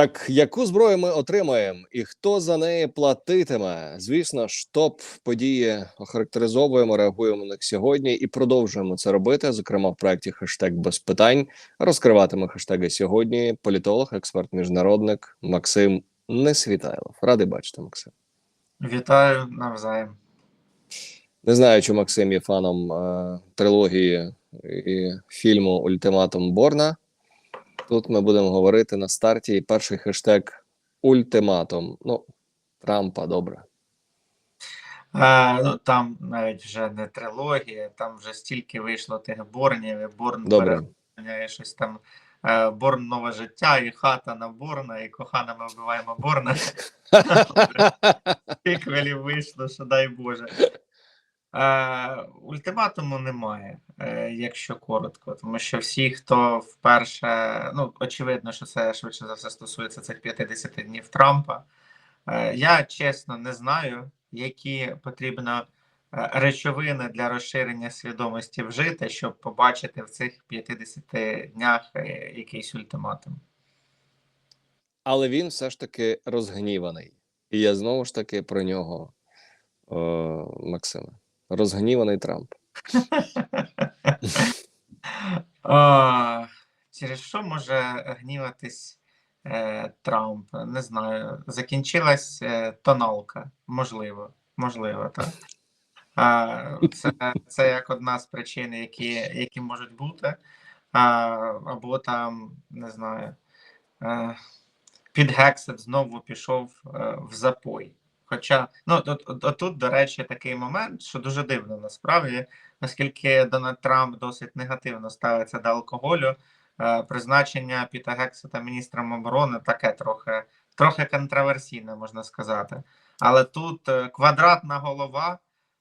Так яку зброю ми отримаємо, і хто за неї платитиме? Звісно ж, топ події охарактеризовуємо, реагуємо на них сьогодні і продовжуємо це робити. Зокрема, в проєкті хештег без питань розкриватиме хештеги сьогодні. Політолог, експерт, міжнародник Максим Несвітайлов. Радий бачити, Максим. Вітаю навзаєм. Не знаю, чи Максим є фаном е, трилогії і фільму Ультиматум Борна. Тут ми будемо говорити на старті. І перший хештег ультиматум. Ну, Трампа, добре. А, ну, там навіть вже не трилогія, там вже стільки вийшло тих борнів, і Борн Добре. переганяє щось там. е, Борн нове життя, і хата на Борна, і кохана ми вбиваємо Борна. Піквелів вийшло, що дай Боже. Е, ультиматуму немає, е, якщо коротко, тому що всі, хто вперше, ну очевидно, що це швидше за все стосується цих 50 днів Трампа. Е, я чесно не знаю, які потрібно е, речовини для розширення свідомості вжити, щоб побачити в цих 50 днях е, якийсь ультиматум. Але він все ж таки розгніваний. І я знову ж таки про нього, е, Максиме. Розгніваний Трамп. А, через що може гніватись е, Трамп? Не знаю. Закінчилась е, тоналка. Можливо. Можливо, так. А, це, це як одна з причин, які, які можуть бути. А, або там, не знаю, е, під Гексет знову пішов е, в запой. Хоча, ну тут, тут, до речі, такий момент, що дуже дивно насправді, оскільки Дональд Трамп досить негативно ставиться до алкоголю, е, призначення Піта Гексета міністром оборони таке трохи, трохи контроверсійне, можна сказати. Але тут е, квадратна голова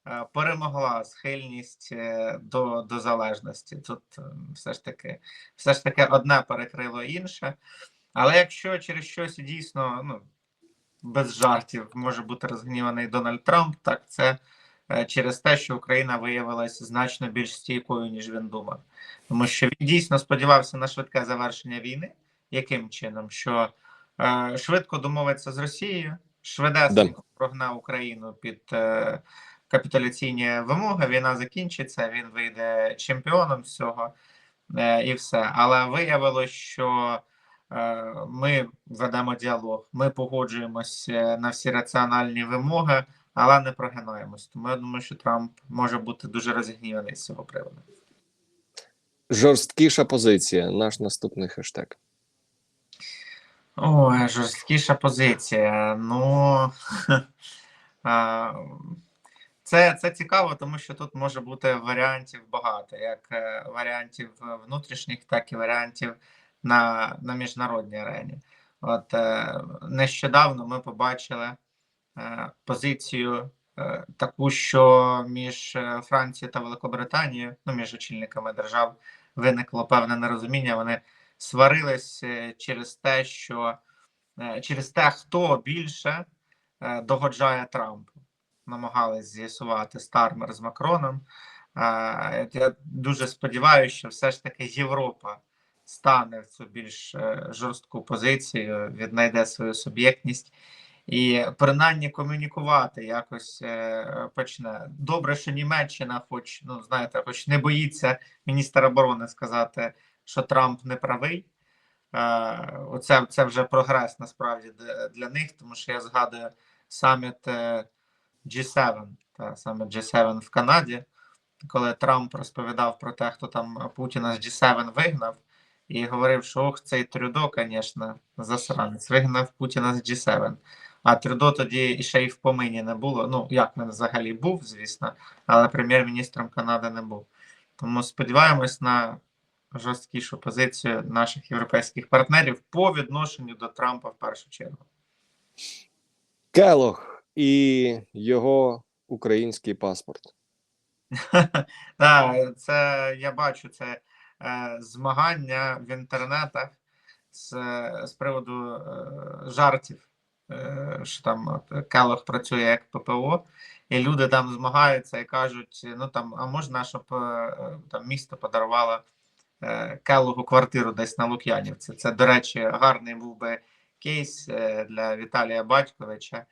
е, перемогла схильність до, до залежності. Тут все ж таки, все ж таки одне перекрило інше. Але якщо через щось дійсно ну, без жартів може бути розгніваний Дональд Трамп, так це е, через те, що Україна виявилася значно більш стійкою, ніж він думав. Тому що він дійсно сподівався на швидке завершення війни. Яким чином? Що е, швидко домовиться з Росією, швидесенько прогнав Україну під е, капітуляційні вимоги. Війна закінчиться, він вийде чемпіоном з цього е, і все. Але виявилось, що ми ведемо діалог, ми погоджуємося на всі раціональні вимоги, але не прогинаємось. Тому я думаю, що Трамп може бути дуже розгніваний з цього приводу. Жорсткіша позиція. Наш наступний хештег. Ой, жорсткіша позиція. Ну це, це цікаво, тому що тут може бути варіантів багато, як е, варіантів внутрішніх, так і варіантів на, на міжнародній арені. От е, нещодавно ми побачили е, позицію е, таку, що між е, Францією та Великобританією, ну між очільниками держав, виникло певне нерозуміння. Вони сварились е, через те, що е, через те, хто більше е, догоджає Трампу. Намагались з'ясувати Стармер з Макроном. Е, Я дуже сподіваюся, що все ж таки Європа стане в цю більш е, жорстку позицію, віднайде свою суб'єктність і принаймні комунікувати якось е, почне. Добре, що Німеччина, хоч ну знаєте, хоч не боїться міністр оборони сказати, що Трамп не правий. Е, Оце це вже прогрес насправді для, них, тому що я згадую саміт е, G7, та саме G7 в Канаді, коли Трамп розповідав про те, хто там Путіна з G7 вигнав, і говорив, що ох, цей Трюдо, звісно, засранець, вигнав Путіна з G7. А Трюдо тоді ще й в помині не було. Ну, як він взагалі був, звісно, але прем'єр-міністром Канади не був. Тому сподіваємось на жорсткішу позицію наших європейських партнерів по відношенню до Трампа в першу чергу. Келох і його український паспорт. Так, це я бачу це змагання в інтернетах з, з приводу е, жартів, е, що там Келох працює як ППО, і люди там змагаються і кажуть: ну там, а можна, щоб е, там місто подарувало е, Келогу квартиру десь на Лук'янівці. Це, до речі, гарний був би кейс е, для Віталія Батьковича.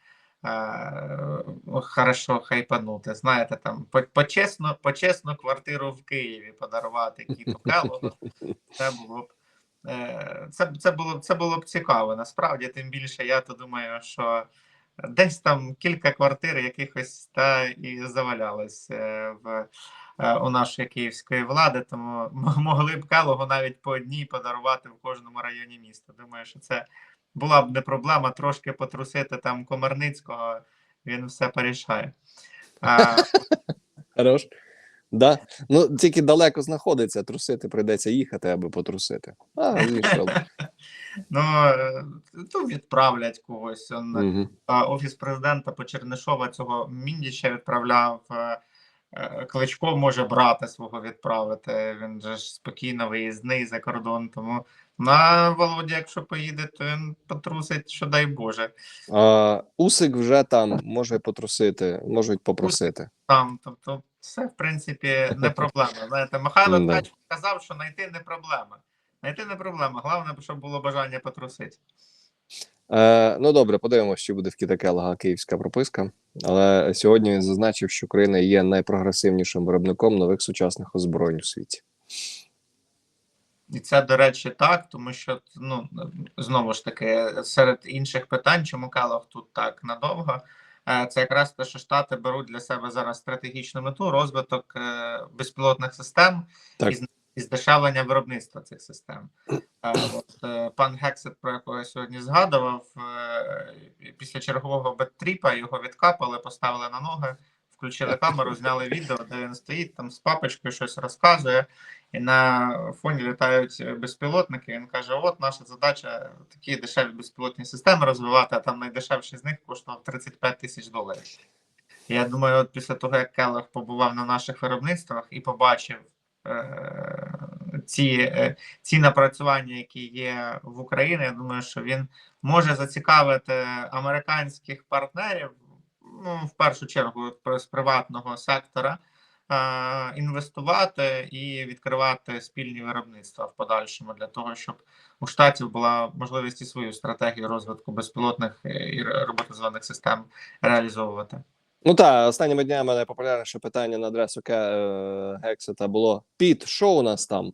Хорошо хайпанути. Знаєте, там по- почесну, почесну квартиру в Києві подарувати Кіту Келлогу. Це було б е, це, це було це було б цікаво. Насправді, тим більше, я то думаю, що десь там кілька квартир якихось та і завалялось е, в е, у нашої київської влади, тому могли б Келогу навіть по одній подарувати в кожному районі міста. Думаю, що це була б не проблема трошки потрусити там Комарницького, він все порішає. А, Хорош. Да. Ну, тільки далеко знаходиться, трусити прийдеться їхати, аби потрусити. А, ну, е, то відправлять когось. Он, офіс президента по Чернишова цього Міндіча відправляв. Е, Кличко може брата свого відправити. Він же ж спокійно виїзний за кордон. Тому на Володя, якщо поїде, то він потрусить, що дай Боже. А, Усик вже там може потрусити, можуть попросити. Там, тобто, все в принципі не проблема. Знаєте, Михайло Ткач казав, що знайти не проблема. Знайти не проблема. Головне, щоб було бажання потрусити. Е, ну добре, подивимося, чи буде в Кітакелага київська прописка. Але сьогодні він зазначив, що Україна є найпрогресивнішим виробником нових сучасних озброєнь у світі. І це, до речі, так, тому що ну знову ж таки, серед інших питань, чому Келлог тут так надовго, е, це якраз те, що Штати беруть для себе зараз стратегічну мету розвиток е, безпілотних систем Так. і здешевлення виробництва цих систем. От е, пан Гексет, про якого я сьогодні згадував, е, після чергового беттріпа його відкапали, поставили на ноги. Включили камеру, зняли відео, де він стоїть там з папочкою, щось розказує, і на фоні літають безпілотники. Він каже: От наша задача такі дешеві безпілотні системи розвивати, а там найдешевший з них коштував 35 тисяч доларів. Я думаю, от після того, як Келлог побував на наших виробництвах і побачив е- ці, е, ці напрацювання, які є в Україні, я думаю, що він може зацікавити американських партнерів, ну, в першу чергу з приватного сектора е, інвестувати і відкривати спільні виробництва в подальшому для того, щоб у штатів була можливість і свою стратегію розвитку безпілотних е, і роботизованих систем реалізовувати. Ну так, останніми днями найпопулярніше питання на адресу е, Гексета було Піт, що у нас там?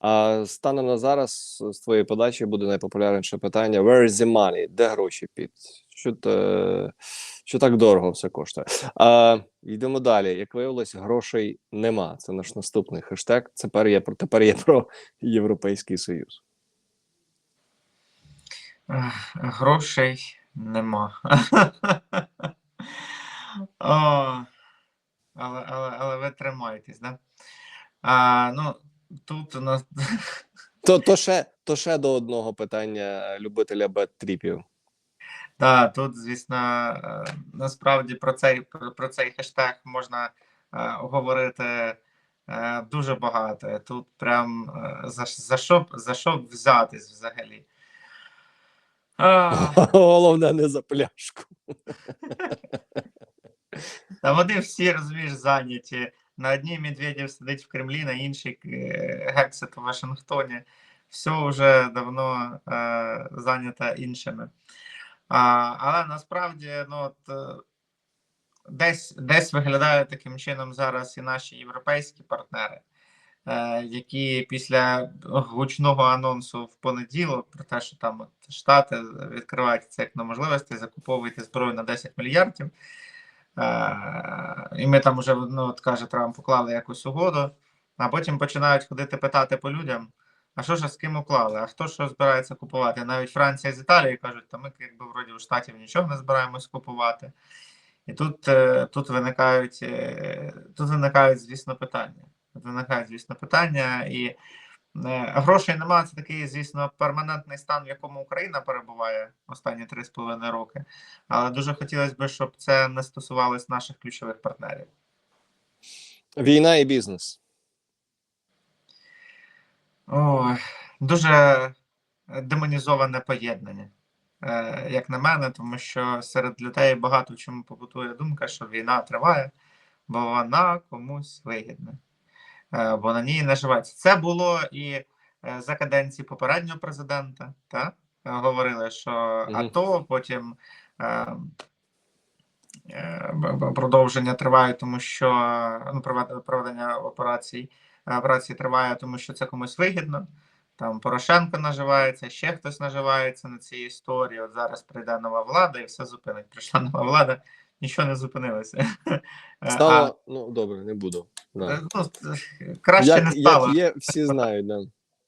А станом на зараз з твоєї подачі буде найпопулярніше питання: Where is the money? Де гроші, Піт? Що, те, що так дорого все коштує? А, йдемо далі. Як виявилось, грошей нема. Це наш наступний хештег. Тепер є про тепер є про Європейський Союз. Грошей нема. О, але, але, але ви тримаєтесь, да? А, ну, тут у нас То, то, ще, то ще до одного питання любителя бет-тріпів. Да, тут, звісно, е, насправді про цей про, цей хештег можна е, говорити е, дуже багато. Тут прям е, за, за що за що взятись взагалі. А, Головне, не за пляшку. та вони всі розумієш зайняті. На одній Медведєв сидить в Кремлі, на іншій е, Гексет у Вашингтоні. Все вже давно е, зайнято іншими. А, але насправді, ну от е, десь, десь виглядає таким чином зараз і наші європейські партнери, е, які після гучного анонсу в понеділок про те, що там от Штати відкривають це як на можливості, закуповують зброю на 10 мільярдів. Е, і ми там вже, ну, от каже Трамп, уклали якусь угоду, а потім починають ходити питати по людям. А що ж з ким уклали? А хто що збирається купувати? Навіть Франція з Італією кажуть, та ми якби вроді у штатів нічого не збираємось купувати. І тут, е, тут виникають, е, тут виникають, звісно, питання. Тут виникають, звісно, питання, і грошей немає. Це такий, звісно, перманентний стан, в якому Україна перебуває останні 3,5 роки. Але дуже хотілося б, щоб це не стосувалось наших ключових партнерів. Війна і бізнес. Ой, дуже демонізоване поєднання, е, як на мене, тому що серед людей багато в чому побутує думка, що війна триває, бо вона комусь вигідна, бо на ній наживається. Це було і е, за каденції попереднього президента, та? говорили, що АТО, потім е, е, продовження триває, тому що ну, проведення операцій, е, операції триває, тому що це комусь вигідно. Там Порошенко наживається, ще хтось наживається на цій історії. От зараз прийде нова влада і все зупинить. Прийшла нова влада, нічого не зупинилося. Е, а, ну добре, не буду. Да. е, ну, краще Як, не стало. як є, всі знають, да.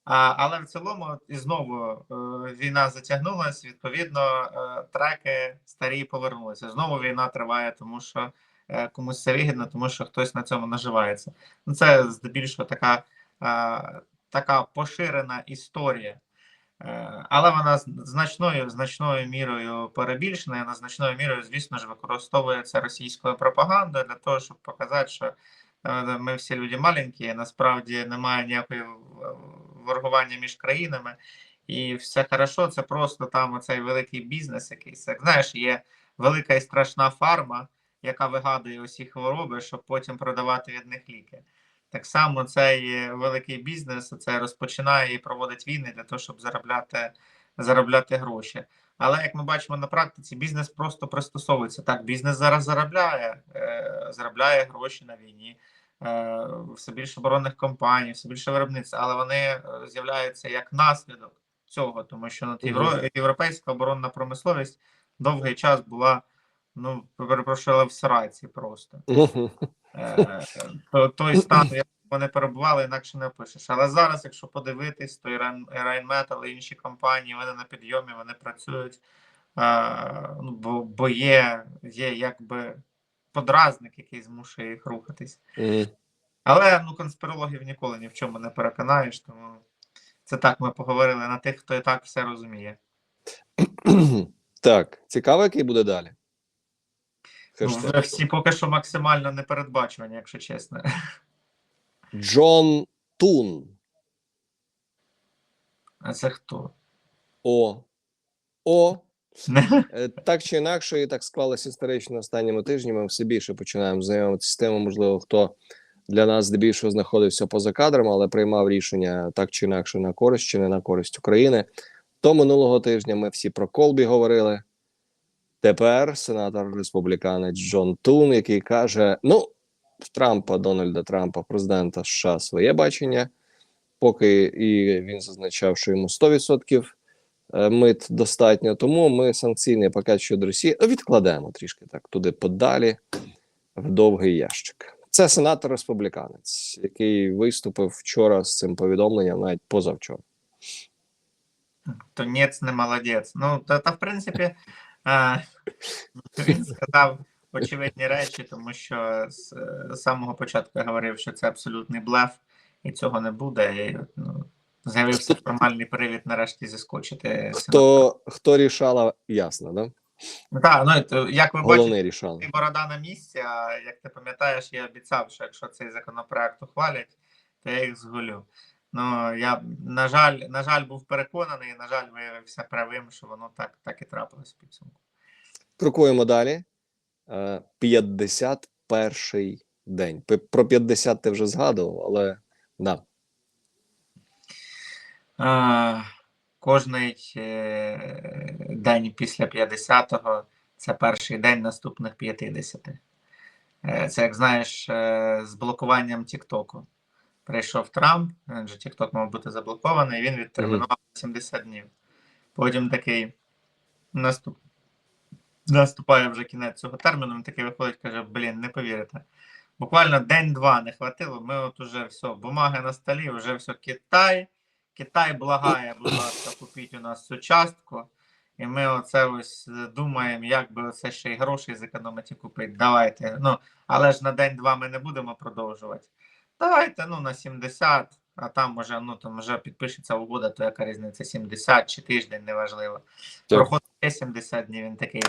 А, але в цілому, і знову е, війна затягнулась. Відповідно, е, треки старі повернулися. Знову війна триває, тому що е, комусь це вигідно, тому що хтось на цьому наживається. Ну це здебільшого така, е, така поширена історія. Е, Але вона значною значною мірою перебільшена, і вона значною мірою, звісно ж, використовується російською пропагандою для того, щоб показати, що е, ми всі люди маленькі, насправді немає ніякої воргування між країнами, і все хорошо. Це просто там оцей великий бізнес якийсь. Як знаєш, є велика і страшна фарма, яка вигадує усі хвороби, щоб потім продавати від них ліки. Так само цей великий бізнес це розпочинає і проводить війни для того, щоб заробляти, заробляти гроші. Але як ми бачимо на практиці, бізнес просто пристосовується. Так, бізнес зараз заробляє, е, заробляє гроші на війні, все більше оборонних компаній, все більше виробництв, але вони е, з'являються як наслідок цього, тому що от євро, європейська оборонна промисловість довгий час була, ну перепрошую, але в сраці просто. Е, то- той стан, якому вони перебували, інакше не опишеш. Але зараз, якщо подивитись, то і Rheinmetall, і інші компанії, вони на підйомі, вони працюють, е, ну, бо, бо є, є якби подразник, який змушує їх рухатись. Мгм. Але ну, конспірологів ніколи ні в чому не переконаєш, тому це так ми поговорили на тих, хто і так все розуміє. Так, цікаво, який буде далі. Ну, вже всі поки що максимально непередбачувані, якщо чесно. Джон Тун. А це хто? О. О. Е, Так чи інакше, і так склалося історично останніми тижнями. Все більше починаємо знайомитися з тим, можливо, хто для нас здебільшого знаходився поза кадром, але приймав рішення так чи інакше на користь чи не на користь України. То минулого тижня ми всі про Колбі говорили. Тепер сенатор республіканець Джон Тун, який каже: ну, в Трампа, Дональда Трампа, президента США, своє бачення, поки і він зазначав, що йому 100% е, мит достатньо. Тому ми санкційний пакет щодо Росії відкладемо трішки так туди подалі, в довгий ящик. Це сенатор республіканець, який виступив вчора з цим повідомленням, навіть позавчора. Тунець не молодець. Ну, та, та в принципі, е, він сказав очевидні речі, тому що з, е, самого початку говорив, що це абсолютний блеф, і цього не буде. І, ну, з'явився формальний привід нарешті зіскочити. Хто хто рішала, ясно, да? Ну, Так, ну, як ви бачите, Головний ти борода на місці, а як ти пам'ятаєш, я обіцяв, що якщо цей законопроект ухвалять, то я їх зголю. Ну, я, на жаль, на жаль, був переконаний, і, на жаль, виявився правим, що воно так, так і трапилось в підсумку. Крокуємо далі. Е, 51 день. Про 50 ти вже згадував, але да. Кожний е, день після 50-го це перший день наступних 50. Е, Це, як знаєш, е, з блокуванням Тіктоку. Прийшов Трамп, він же Тікток мав бути заблокований, він відтермінував на 70 днів. Потім такий наступ... наступає вже кінець цього терміну, він такий виходить, каже: блін, не повірите. Буквально день-два не хватило. Ми от уже все, бумаги на столі, вже все Китай. Китай благає, будь ласка, купіть у нас цю частку. І ми оце ось думаємо, як би оце ще й грошей зекономити і купити. Давайте. Ну, але ж на день-два ми не будемо продовжувати. Давайте ну, на 70, а там може, ну, там вже підпишеться угода, то яка різниця? 70 чи тиждень, неважливо. Проходить ще 70 днів, він такий.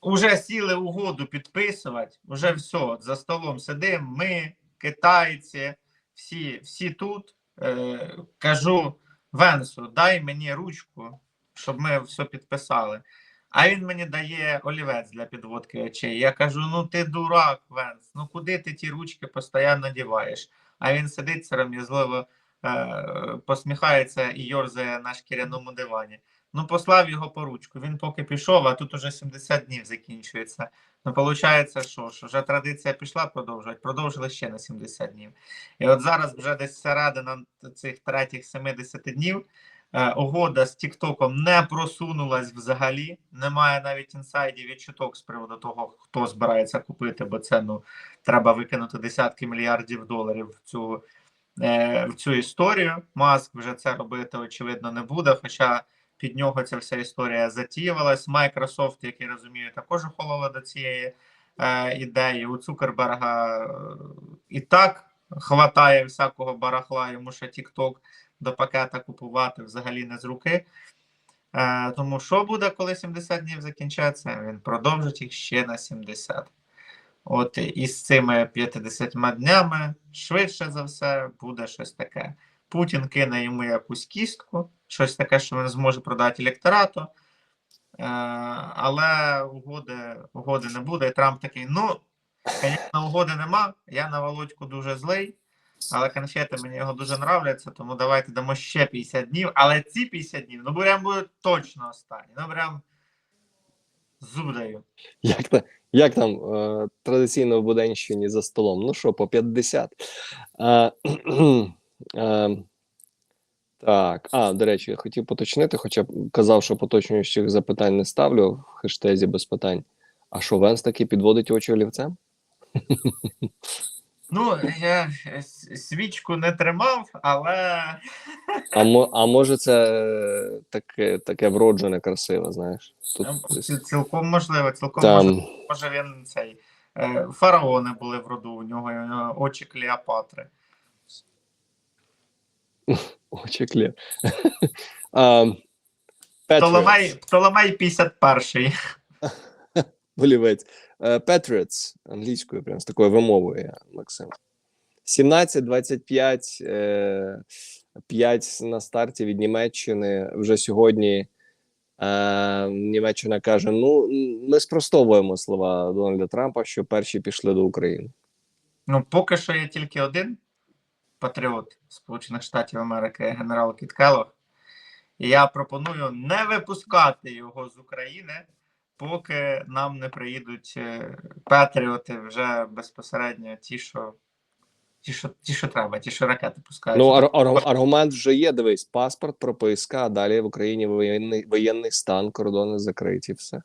Уже сіли угоду підписувати, уже все, за столом сидимо, ми, китайці, всі, всі тут. Е, кажу Венсу, дай мені ручку, щоб ми все підписали. А він мені дає олівець для підводки очей. Я кажу: ну ти дурак, Венс, ну куди ти ті ручки постійно діваєш? А він сидить сором'язливо е, посміхається і йорзає на шкіряному дивані. Ну, послав його по ручку. Він поки пішов, а тут уже 70 днів закінчується. Ну, виходить, що, що вже традиція пішла продовжувати, продовжили ще на 70 днів. І от зараз вже десь середина цих третіх 70 днів. Е, угода з Тіктоком не просунулась взагалі. Немає навіть інсайдів і чуток з приводу того, хто збирається купити, бо це ну треба викинути десятки мільярдів доларів в цю, е, в цю історію. Маск вже це робити очевидно не буде. Хоча під нього ця вся історія затіювалась. Microsoft, як я розумію, також охолола до цієї е, ідеї. У Цукерберга е, і так хватає всякого барахла, йому ще TikTok до пакета купувати взагалі не з руки. Е, тому що буде, коли 70 днів закінчаться? Він продовжить їх ще на 70. От і з цими 50 днями, швидше за все, буде щось таке. Путін кине йому якусь кістку, щось таке, що він зможе продати електорату. Е, але угоди, угоди не буде. І Трамп такий: ну, звісно, угоди нема. Я на Володьку дуже злий. Але конфети мені його дуже нравляться, тому давайте дамо ще 50 днів. Але ці 50 днів, ну прям будуть точно останні. Ну прям зуб даю. Як, та, як там е, традиційно в Буденщині за столом? Ну що, по 50. Е, так, а, до речі, я хотів поточнити, хоча б казав, що поточнюючих запитань не ставлю в хештезі без питань. А що Венс таки підводить очі олівцем? Ну, я свічку не тримав, але А, а може, це е, таке, таке вроджене красиве, знаєш? Тут цілком можливо, цілком можливо. Може він цей. е, Фараони були в роду, у нього е, очі Клеопатри. Patriots. Птоломей, Птоломей 51-й. Олівець. Е, Patriots, англійською, прям з такою вимовою, Максим. 17-25, е, 5 на старті від Німеччини. Вже сьогодні е, Німеччина каже: ну, ми спростовуємо слова Дональда Трампа, що перші пішли до України. Ну, поки що є тільки один патріот Сполучених Штатів Америки, генерал Кіт. І я пропоную не випускати його з України, поки нам не приїдуть е, патріоти вже безпосередньо ті, що. Ті, що, ті, що треба, ті, що ракети пускають. Ну, ар- ар- аргумент вже є. Дивись, паспорт, прописка, а далі в Україні воєнний, воєнний стан, кордони закриті, все.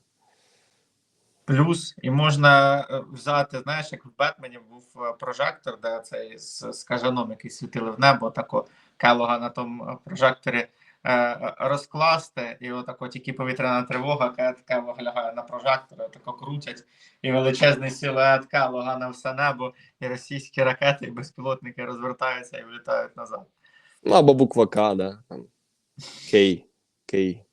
Плюс, і можна е, взяти, знаєш, як в Бетмені був е, прожектор, де цей з, з кажаном, який світили в небо, тако Келога на тому е, прожекторі розкласти, і отако тільки повітряна тривога, Кет Келог лягає на прожектор, тако крутять, і величезний силует Келога на все небо, і російські ракети і безпілотники розвертаються і влітають назад. Ну, або буква К, да. Кей. Кей.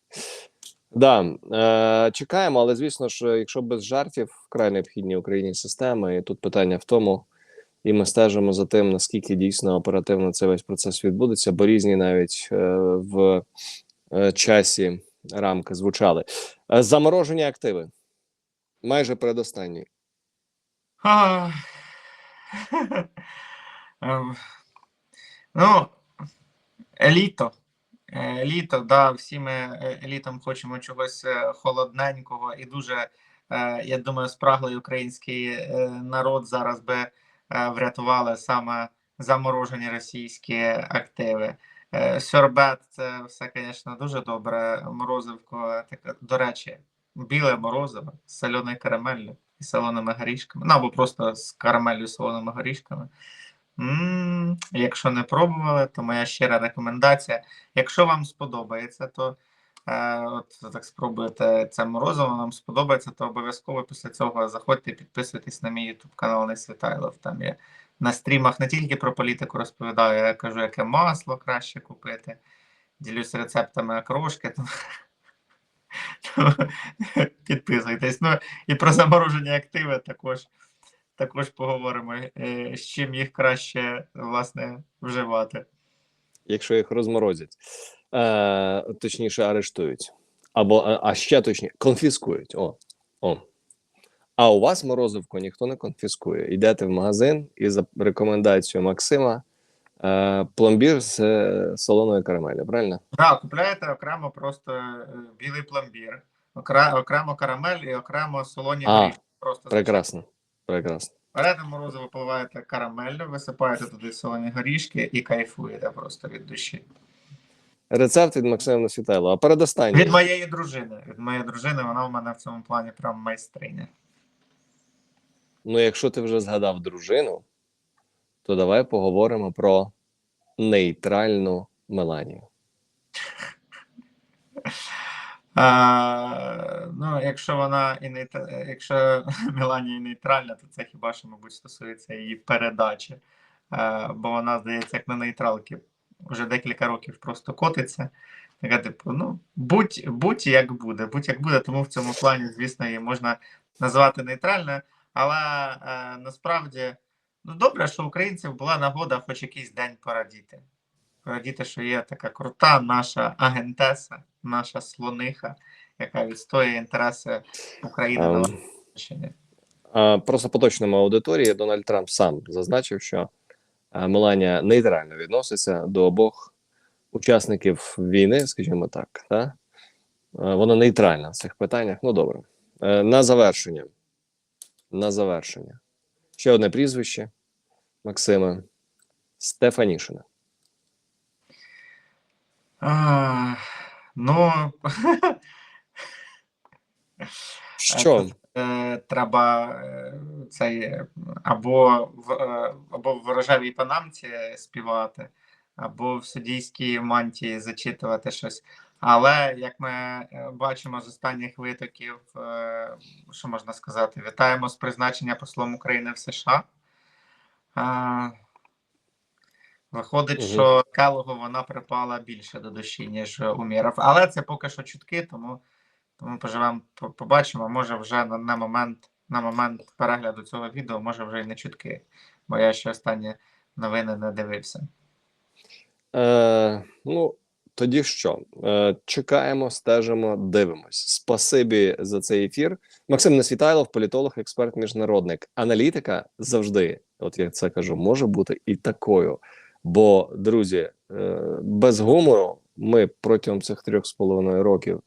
Да, е, чекаємо, але звісно ж, якщо без жартів, вкрай необхідні Україні системи, і тут питання в тому, і ми стежимо за тим, наскільки дійсно оперативно цей весь процес відбудеться, бо різні навіть е, в е, часі рамки звучали. Е, заморожені активи. Майже передостанні. Ем, Ну, літо. Е, Літо, да, всі ми е, літом хочемо чогось е, холодненького і дуже, я думаю, спраглий український народ зараз би врятували саме заморожені російські активи. Сьорбет це все, звісно, дуже добре. Морозивко, таке, до речі, біле морозиво з соленою карамеллю і солоними горішками. Ну або просто з карамеллю і солоними горішками. Якщо не пробували, то моя щира рекомендація. Якщо вам сподобається, то е, от так спробуєте це морозиво, вам сподобається, то обов'язково після цього заходьте і підписуйтесь на мій YouTube канал Не Світайлов. Там я на стрімах не тільки про політику розповідаю, я кажу, яке масло краще купити. Ділюсь рецептами окрошки. Тому підписуйтесь. Ну і про заморожені активи також. Також поговоримо, е, з чим їх краще власне вживати. якщо їх розморозять, е, точніше арештують. Або, а, а ще точніше, конфіскують. О, о. А у вас морозивку ніхто не конфіскує. Йдете в магазин і за рекомендацією Максима Е, пломбір з е, солоною карамелі, правильно? Да, купляєте окремо просто е, білий пломбір, окре- окремо карамель і окремо солоні А. Просто Прекрасно. Прекрасно. Берете морозиво, поливаєте карамеллю, висипаєте туди солоні горішки і кайфуєте просто від душі. Рецепт від Максима Несвітайло. А передостанній. Від моєї дружини. Від моєї дружини вона в мене в цьому плані прям майстриня. Ну, якщо ти вже згадав дружину, то давай поговоримо про нейтральну Меланію. А, ну, якщо вона і не якщо Меланія нейтральна, то це хіба що, мабуть, стосується її передачі. А, бо вона, здається, як на нейтралки вже декілька років просто котиться. Така, типу, ну, будь, будь як буде, будь як буде, тому в цьому плані, звісно, її можна назвати нейтральною. Але е, насправді ну, добре, що українців була нагода хоч якийсь день порадіти. Порадіти, що є така крута наша агентеса, наша слониха, яка відстоює інтереси України на Ем, Луганщині. Просто поточному аудиторії Дональд Трамп сам зазначив, що а, Меланія нейтрально відноситься до обох учасників війни, скажімо так. Та? Е, Вона нейтральна в цих питаннях. Ну добре. Е, На завершення. На завершення. Ще одне прізвище Максима Стефанішина. Ну, Що? е, треба е, цей або в е, або в рожевій панамці співати, або в суддійській мантії зачитувати щось. Але як ми бачимо з останніх витоків, що можна сказати, вітаємо з призначення послом України в США. Виходить, Мгм. що Келогу вона припала більше до душі, ніж Уміров. Але це поки що чутки, тому, тому поживемо, побачимо. Може, вже на, на момент на момент перегляду цього відео, може вже й не чутки, бо я ще останні новини не дивився. Е, ну, тоді що? Е, чекаємо, стежимо, дивимось. Спасибі за цей ефір. Максим Несвітайлов, політолог, експерт, міжнародник. Аналітика завжди, от я це кажу, може бути і такою. Бо, друзі, е, без гумору ми протягом цих трьох з половиною років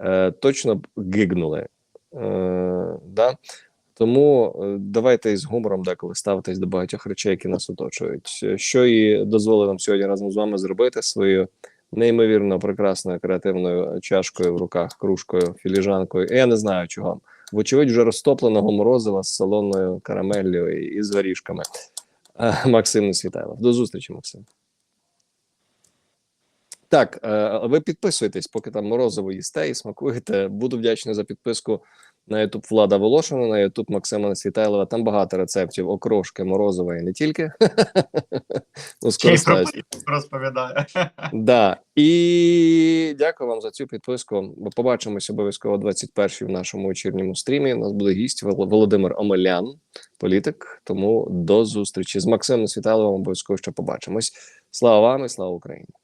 е, точно б гигнули. Е, да? Тому давайте із гумором деколи ставитись до багатьох речей, які нас оточують. Що і дозволив нам сьогодні разом з вами зробити своєю неймовірно прекрасною креативною чашкою в руках, кружкою, філіжанкою. Я не знаю чого. Вочевидь, вже розтопленого морозива з солоною карамеллю і з горішками. Е, Максим Несвітайлов. До зустрічі, Максим. Так, е, ви підписуйтесь, поки там морозиво їсте і смакуєте. Буду вдячний за підписку на YouTube Влада Волошина, на YouTube Максима Несвітайлова. Там багато рецептів окрошки, морозива і не тільки. ну, розповідає. Да. І дякую вам за цю підписку. Побачимося обов'язково 21 в нашому вечірньому стрімі. У нас буде гість Вол- Володимир Омелян, політик. Тому до зустрічі з Максимом Світаловим обов'язково ще побачимось. Слава вам і слава Україні!